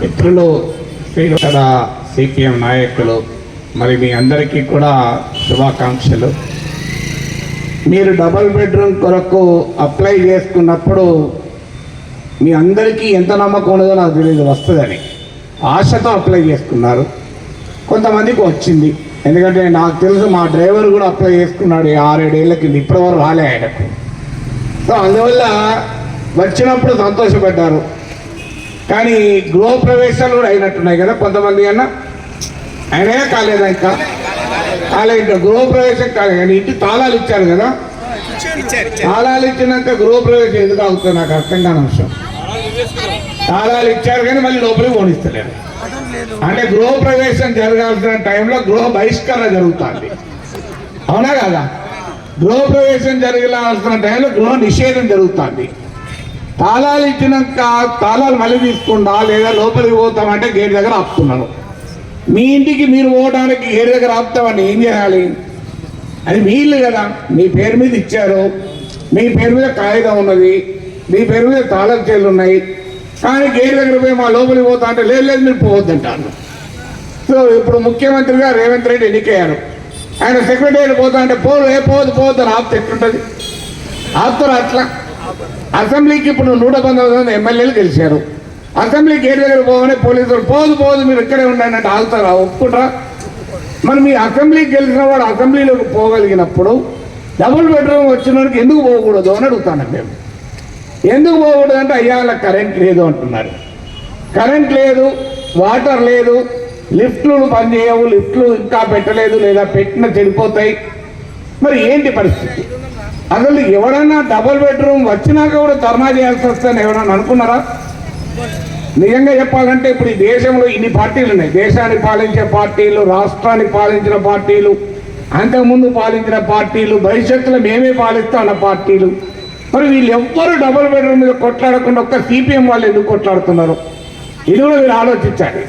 మిత్రులు శ్రీకడ సిపిఎం నాయకులు మరి మీ అందరికీ కూడా శుభాకాంక్షలు. మీరు డబల్ బెడ్రూమ్ కొరకు అప్లై చేసుకున్నప్పుడు మీ అందరికీ ఎంత నమ్మకం ఉన్నదో నాకు తెలియదు వస్తుందని. ఆశతో అప్లై చేసుకున్నారు. కొంతమందికి వచ్చింది. ఎందుకంటే నాకు తెలుసు మా డ్రైవర్ కూడా అప్లై చేసుకున్నాడు ఈ కింద. ఇప్పటివరకు రాలే ఆయనకు. సో అందువల్ల వచ్చినప్పుడు సంతోషపడ్డారు. కానీ గృహప్రవేశాలు కూడా అయినట్టున్నాయి కదా కొంతమంది అన్న. ఆయనే కాలేదా ఇంకా? కాలేదు గృహప్రవేశం కాలేదు కానీ ఇంటి తాళాలు ఇచ్చారు కదా. తాళాలు ఇచ్చినాక గృహప్రవేశం ఎందుకు అవుతుంది నాకు అర్థం కాని అంశం. తాళాలు ఇచ్చారు కానీ మళ్ళీ లోపలికి పోనిస్తలేరు. అంటే గృహప్రవేశం జరగాల్సిన టైంలో గృహ బహిష్కరణ జరుగుతుంది. అవునా కదా? గృహప్రవేశం జరగాల్సిన టైంలో గృహ నిషేధం జరుగుతుంది. తాళాలు ఇచ్చినాక తాళాలు మళ్ళీ తీసుకుండా లేదా లోపలికి పోతామంటే గేట్ దగ్గర ఆపుతున్నాను. మీ ఇంటికి మీరు పోవడానికి గేట్ దగ్గర ఆపుతామని ఏం చేయాలి? అది మీ ఇల్లు కదా. మీ పేరు మీద ఇచ్చారు. మీ పేరు మీద కాగితం ఉన్నది. మీ పేరు మీద తాళం చేలు ఉన్నాయి. కానీ గేట్ దగ్గర పోయి మా లోపలికి పోతా అంటే లేదు లేదు మీరు పోవద్దంటారు సో ఇప్పుడు ముఖ్యమంత్రిగా రేవంత్ రెడ్డి ఎన్నికయ్యారు. ఆయన సెక్రటరీ పోతా అంటే పోదు ఏ పోదు పోదు అని ఆపుతే ఎట్లుంటుంది? ఆపుతారు అట్లా? అసెంబ్లీకి ఇప్పుడు నూట పంతొమ్మిది మంది ఎమ్మెల్యేలు గెలిచారు. అసెంబ్లీకి గేట్ దగ్గర పోవని పోలీసులు పోదు పోదు మీరు ఇక్కడే ఉండండి అంటే ఆగుతారా? ఒప్పుకుంటారా? మరి మీ అసెంబ్లీకి గెలిచిన వాడు అసెంబ్లీలోకి పోగలిగినప్పుడు డబుల్ బెడ్రూమ్ వచ్చినోడికి ఎందుకు పోకూడదు అని అడుగుతాను మేము ఎందుకు పోకూడదు అంటే అయ్యా కరెంట్ లేదు అంటున్నారు. కరెంట్ లేదు వాటర్ లేదు లిఫ్ట్లు పనిచేయవు లిఫ్ట్లు ఇంకా పెట్టలేదు లేదా పెట్టిన చెడిపోతాయి. మరి ఏంటి పరిస్థితి? అసలు ఎవడన్నా డబుల్ బెడ్రూమ్ వచ్చినాక కూడా ధర్నా చేయాల్సి వస్తుందని ఎవడన్నా అనుకున్నారా? నిజంగా చెప్పాలంటే ఇప్పుడు ఈ దేశంలో ఇన్ని పార్టీలు ఉన్నాయి. దేశాన్ని పాలించే పార్టీలు రాష్ట్రాన్ని పాలించిన పార్టీలు అంతకుముందు పాలించిన పార్టీలు భవిష్యత్తులో మేమే పాలిస్తామన్న పార్టీలు. మరి వీళ్ళు ఎవ్వరు డబుల్ బెడ్రూమ్ మీద కొట్లాడకుండా ఒక్క సిపిఎం వాళ్ళు ఎందుకు కొట్లాడుతున్నారు? ఇది కూడా మీరు ఆలోచించాలి.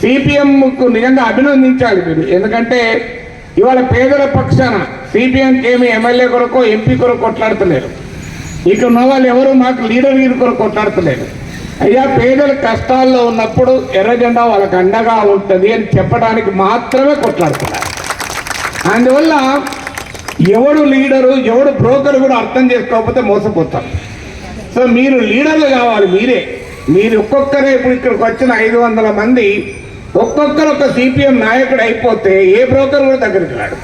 సిపిఎంకు నిజంగా అభినందించాలి మీరు. ఎందుకంటే ఇవాళ పేదల పక్షాన సిపిఎంకి ఏమి ఎమ్మెల్యే కొరకు ఎంపీ కొరకు కొట్లాడతలేరు. ఇక్కడ ఉన్న వాళ్ళు ఎవరు మాకు లీడర్ గీరు కొరకు కొట్లాడతలేరు. అయ్యా పేదల కష్టాల్లో ఉన్నప్పుడు ఎర్రజెండా వాళ్ళకు వాళ్ళకి అండగా ఉంటుంది అని చెప్పడానికి మాత్రమే కొట్లాడుతున్నారు. అందువల్ల ఎవడు లీడరు ఎవడు బ్రోకర్ కూడా అర్థం చేసుకోకపోతే మోసపోతారు. సో మీరు లీడర్లు కావాలి మీరే. మీరు ఒక్కొక్కరే ఇప్పుడు ఇక్కడికి వచ్చిన ఐదు వందల మంది ఒక్కొక్కరు ఒక సిపిఎం నాయకుడు అయిపోతే ఏ బ్రోకర్ కూడా దగ్గరికి రాడు.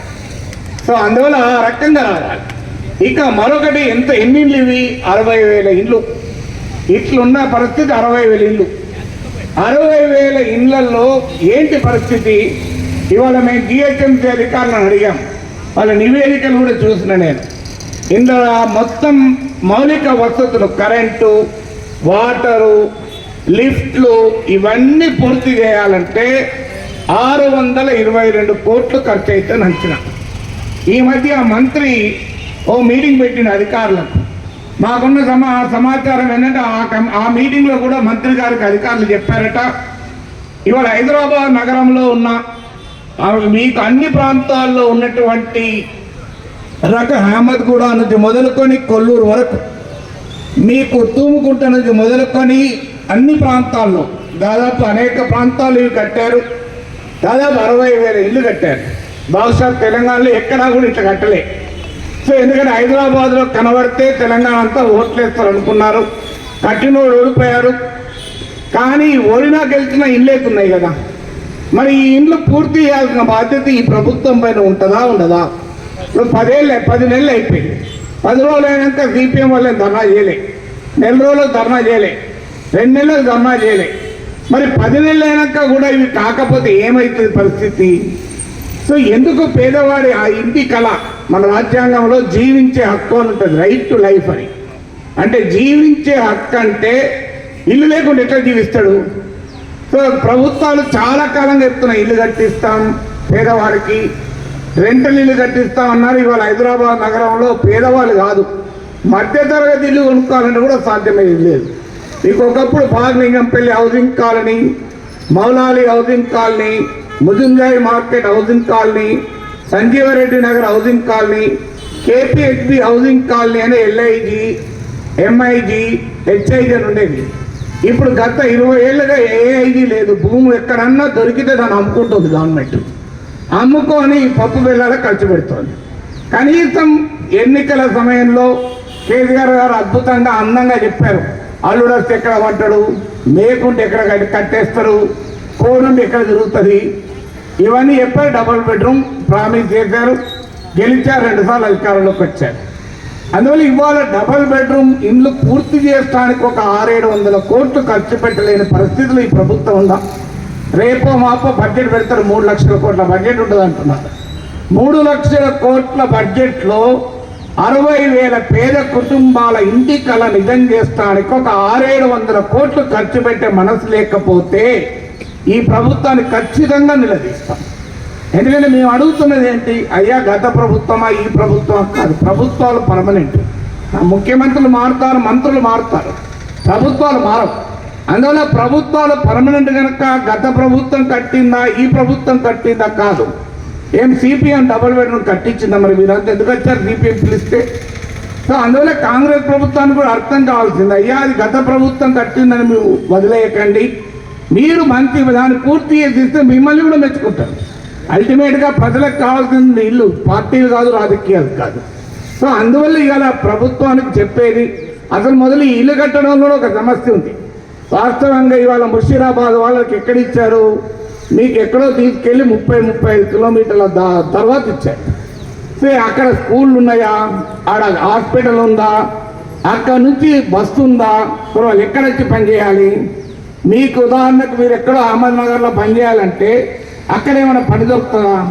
సో అందువల్ల ఆ రకంగా రావాలి. ఇక మరొకటి ఎంత ఎన్ని ఇండ్లు ఇవి? అరవై వేల ఇండ్లు. ఇట్లున్న పరిస్థితి అరవై వేల ఇండ్లు. అరవై వేల ఇండ్లలో ఏంటి పరిస్థితి? ఇవాళ మేము జిహెచ్ఎంసీ అధికారులను అడిగాం. వాళ్ళ నివేదికలు కూడా చూసిన నేను. ఇందులో మొత్తం మౌలిక వసతులు కరెంటు వాటరు లిఫ్ట్లు ఇవన్నీ పూర్తి చేయాలంటే ఆరు వందల ఇరవై రెండు కోట్లు ఖర్చు అయితే అంచనా ఈ మధ్య మంత్రి ఓ మీటింగ్ పెట్టిన అధికారులకు. మాకున్న సమా సమాచారం ఏంటంటే ఆ కం- ఆ మీటింగ్లో కూడా మంత్రి గారికి అధికారులు చెప్పారట. ఇవాళ హైదరాబాద్ నగరంలో ఉన్న మీకు అన్ని ప్రాంతాల్లో ఉన్నటువంటి రక అహ్మద్గూడ నుంచి మొదలుకొని కొల్లూరు వరకు మీకు తూముకుంట నుంచి మొదలుకొని అన్ని ప్రాంతాల్లో దాదాపు అనేక ప్రాంతాలు ఇవి కట్టారు. దాదాపు అరవై వేల ఇల్లు కట్టారు. బహుశా తెలంగాణలో ఎక్కడా కూడా ఇట్లా కట్టలే. సో ఎందుకంటే హైదరాబాద్లో కనబడితే తెలంగాణ అంతా ఓట్లేస్తారు అనుకున్నారు కట్టినోడు ఓడిపోయారు. కానీ ఓడినా గెలిచిన ఇళ్ళేతున్నాయి కదా. మరి ఈ ఇండ్లు పూర్తి చేయాల్సిన బాధ్యత ఈ ప్రభుత్వం పైన ఉంటుందా ఉండదా? ఇప్పుడు పదేళ్ళే పది నెలలు అయిపోయింది. పది రోజులు అయినాక సిపిఎం వాళ్ళని ధర్నా చేయలే. నెల రోజులు ధర్నా చేయలే. రెండు నెలలు జమా చేయలే. మరి పది నెలలు అయినాక కూడా ఇవి కాకపోతే ఏమవుతుంది పరిస్థితి? సో ఎందుకు పేదవాడి ఆ ఇంటి కళ మన రాజ్యాంగంలో జీవించే హక్కు అని ఉంటుంది రైట్ టు లైఫ్ అని. అంటే జీవించే హక్కు అంటే ఇల్లు లేకుండా ఎట్లా జీవిస్తాడు? సో ప్రభుత్వాలు చాలా కాలంగా చెప్తున్నాయి ఇల్లు కట్టిస్తాం పేదవారికి రెంటల్ ఇల్లు కట్టిస్తాం అన్నారు. ఇవాళ హైదరాబాద్ నగరంలో పేదవాళ్ళు కాదు మధ్యతరగతి ఇల్లు కొనుక్కోవాలంటే కూడా సాధ్యమయ్యేది లేదు. మీకు ఒకప్పుడు Baghlingampally housing colony Moulali housing colony Mozamjahi market housing colony Sanjeevareddy Nagar housing colony KPHB housing colony అనే ఎల్ఐజి ఎంఐజి హెచ్ఐజి అని ఉండేది ఇప్పుడు గత ఇరవై ఏళ్ళుగా ఏఐజి లేదు. భూమి ఎక్కడన్నా దొరికితే దాన్ని అమ్ముకుంటుంది గవర్నమెంట్ అమ్ముకొని పప్పు బెల్లాల ఖర్చు పెడుతోంది. కనీసం ఎన్నికల సమయంలో కేసీఆర్ గారు అద్భుతంగా అందంగా చెప్పారు. అల్లుడు వస్తే ఎక్కడ వంటడు మేకుంటే ఎక్కడ కట్టేస్తారు? కోనుండి ఎక్కడ తిరుగుతుంది? ఇవన్నీ చెప్పారు డబుల్ బెడ్రూమ్ ప్రామిస్ చేశారు గెలిచారు రెండుసార్లు అధికారంలోకి వచ్చారు. అందువల్ల ఇవాళ డబల్ బెడ్రూమ్ ఇండ్లు పూర్తి చేయడానికి ఒక ఆరేడు వందల కోట్లు ఖర్చు పెట్టలేని పరిస్థితులు ఈ ప్రభుత్వం ఉందా? రేపో మాపో బడ్జెట్ పెడతారు మూడు లక్షల కోట్ల బడ్జెట్ ఉంటుంది అంటున్నారు మూడు లక్షల కోట్ల బడ్జెట్లో అరవై వేల పేద కుటుంబాల ఇంటి కళ నిజం చేస్తానికి ఒక ఆరేడు వందల కోట్లు ఖర్చు పెట్టే మనసు లేకపోతే ఈ ప్రభుత్వాన్ని ఖచ్చితంగా నిలదీస్తాం. ఎందుకంటే మేము అడుగుతున్నది ఏంటి? అయ్యా గత ప్రభుత్వమా? ఈ ప్రభుత్వం కాదు ప్రభుత్వాలు పర్మనెంట్ ముఖ్యమంత్రులు మారుతారు మంత్రులు మారుతారు. ప్రభుత్వాలు మారవు. అందువల్ల ప్రభుత్వాలు పర్మనెంట్ కనుక గత ప్రభుత్వం కట్టిందా ఈ ప్రభుత్వం కట్టిందా కాదు. ఏం సిపిఎం డబుల్ బెడ్రూమ్ కట్టించిందా మరి? మీరంతా ఎందుకు వచ్చారు సిపిఎం పిలిస్తే? సో అందువల్ల కాంగ్రెస్ ప్రభుత్వానికి కూడా అర్థం కావాల్సింది. అయ్యా అది గత ప్రభుత్వం కట్టిందని మీరు వదిలేయకండి. మీరు మంచి దాన్ని పూర్తి చేసిస్తే మిమ్మల్ని కూడా మెచ్చుకుంటారు. అల్టిమేట్గా ప్రజలకు కావాల్సింది ఇల్లు పార్టీలు కాదు రాజకీయాలు కాదు. సో అందువల్ల ఇవాళ ప్రభుత్వానికి చెప్పేది అసలు మొదలు ఇల్లు కట్టడంలో ఒక సమస్య ఉంది. వాస్తవంగా ఇవాళ ముషీరాబాద్ వాళ్ళకి ఎక్కడ ఇచ్చారు మీకు ఎక్కడో తీసుకెళ్ళి ముప్పై ముప్పై ఐదు కిలోమీటర్ల దా- తర్వాత ఇచ్చారు. సరే అక్కడ స్కూళ్ళు ఉన్నాయా ఆడ హాస్పిటల్ ఉందా అక్కడ నుంచి బస్సు ఉందా మరి ఎక్కడ వచ్చి పనిచేయాలి? మీకు ఉదాహరణకు మీరు ఎక్కడో అహ్మద్ నగర్లో పనిచేయాలంటే అక్కడ ఏమైనా పని దొరుకుతుందా?